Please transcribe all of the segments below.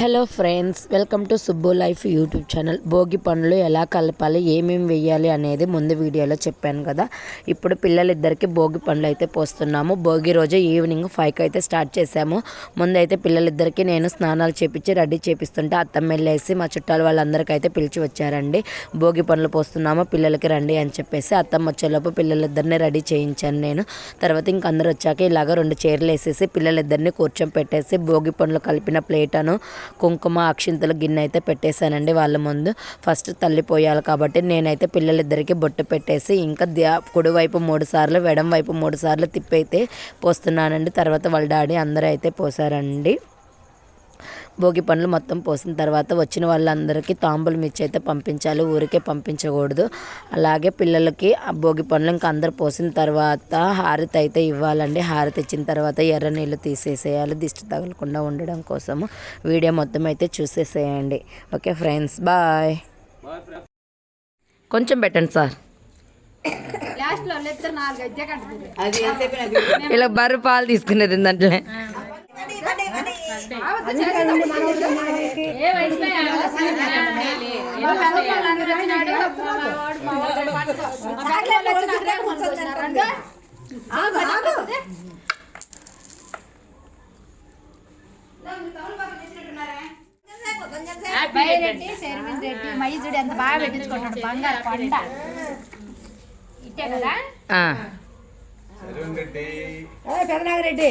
Hello friends welcome to Subbu life YouTube channel. Bhogi పండ్లు ఎలా కలపాలి ఏమేమి వేయాలి అనేది ముందు వీడియోలో చెప్పాను కదా. ఇప్పుడు పిల్లలిద్దరికి భోగి పండ్లు అయితే పోస్తున్నాము. భోగి రోజు ఈవినింగ్ ఫైవ్కి అయితే స్టార్ట్ చేశాము. ముందైతే పిల్లలిద్దరికి నేను స్నానాలు చేపించి రెడీ చేపిస్తుంటే అత్తమ్మ వెళ్ళేసి మా చుట్టాలు వాళ్ళందరికీ అయితే పిలిచి వచ్చారండి. భోగి పండ్లు పోస్తున్నాము పిల్లలకి రండి అని చెప్పేసి అత్తమ్మ వచ్చేలోపు పిల్లలిద్దరిని రెడీ చేయించాను నేను. తర్వాత ఇంక అందరు వచ్చాక ఇలాగ రెండు చీరలు వేసేసి పిల్లలిద్దరిని కూర్చొని పెట్టేసి భోగి పండ్లు కలిపిన ప్లేటను కుంకుమ అక్షింతల గిన్నె అయితే పెట్టేశానండి వాళ్ళ ముందు. ఫస్ట్ తల్లి పోయాలి కాబట్టి నేనైతే పిల్లలిద్దరికీ బొట్టు పెట్టేసి ఇంకా ద్యా కుడివైపు మూడు సార్లు వెడం వైపు మూడు సార్లు తిప్పైతే పోస్తున్నానండి. తర్వాత వాళ్ళ డాడీ అందరూ అయితే పోసారండి. భోగి పండ్లు మొత్తం పోసిన తర్వాత వచ్చిన వాళ్ళందరికీ తాంబూలం ఇచ్చి అయితే పంపించాలి. ఊరికే పంపించకూడదు. అలాగే పిల్లలకి ఆ భోగి పండ్లు ఇంకా అందరు పోసిన తర్వాత హారతి అయితే ఇవ్వాలండి. హారతి ఇచ్చిన తర్వాత ఎర్ర నీళ్ళు తీసేసేయాలి. దిష్టి తగలకుండా ఉండడం కోసము వీడియో మొత్తం అయితే చూసేసేయండి. Okay friends bye. కొంచెం పెట్టండి సార్. ఇలా బర్రె పాలు తీసుకునేది దాంట్లో రెడ్డి శర్మిన్ రెడ్డి మైజుడు ఎంత బాగా పెట్టించుకుంటాడు బంగారు పంట ఇట్టే కదా. పెదనాగిరెడ్డి.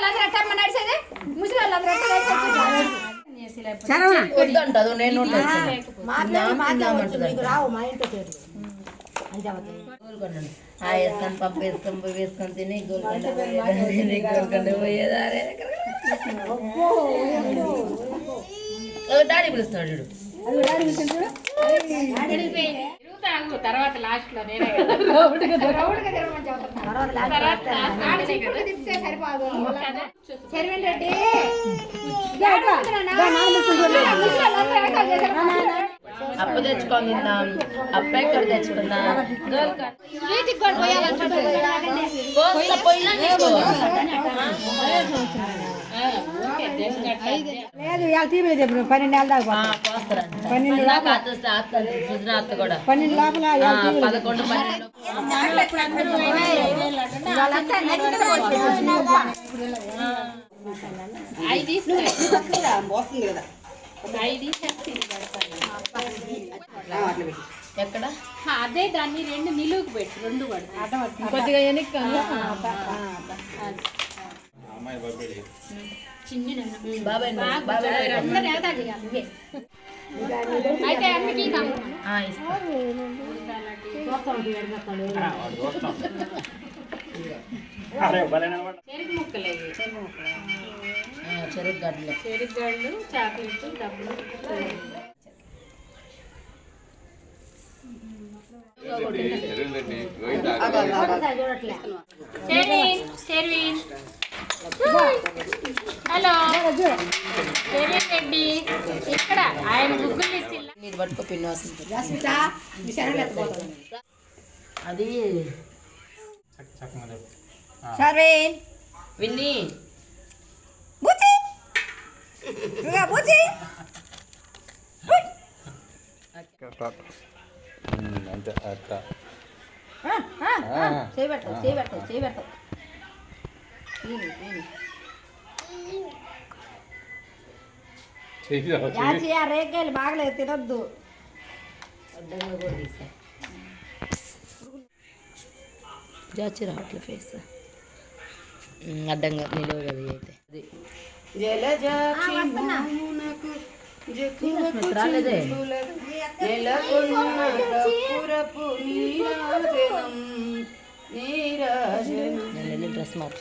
వద్దంటదు నేను వేసుకొని పప్పు వేసుకొని పోయి వేసుకొని తిని గోల్కొండ గోల్కొండ పోయేదారే. ఓ, డాడీ పిలుస్తున్నాడు చూడు తర్వాత లాస్ట్లో నేనే రెడ్డి అప్పు తెచ్చుకొని అప్పు ఎక్కడ తెచ్చుకున్నా వీటికి లేదు ఇవాళ పన్నెండు ఏళ్ళ దాకా పన్నెండు లోపల. పదకొండు పన్నెండు ఐదు ఎక్కడ? అదే దాన్ని రెండు నిలువుకు పెట్టి రెండు పడుతుంది కొద్దిగా వెనక్కి చిన్ని బాబాయ్ బాబాయ్. అందరు ఎగతాళి కాదు, ఇవే. అయితే అమ్మకి కావాలి ఆ, ఇస్తా చెరుకు ముక్కలే ఆ, చెరుకు గడ్డలు చెరుకు గళ్ళు చాక్లెట్ డబ్బులు షెర్విన్ షెర్విన్ హలో. రెడ్డి. ఇక్కడ ఆయన గుగ్గులు నీది పట్టుకో పిన్ అది సర్వేన్ విన్ని. బుచ్చి ఇంకా బుచ్చి అంతే అట్లా చేయబెట్టు చేయబెట్టు చేయబెట్టు యాచి ఆ రేకాయలు బాగలేదు తినొద్దు అడ్డంగా కూడా తీసా జాచి రావట్లే ఫేస్ అడ్డంగా నిలువ కదా అయితే అది రాలేదే Nene le das más.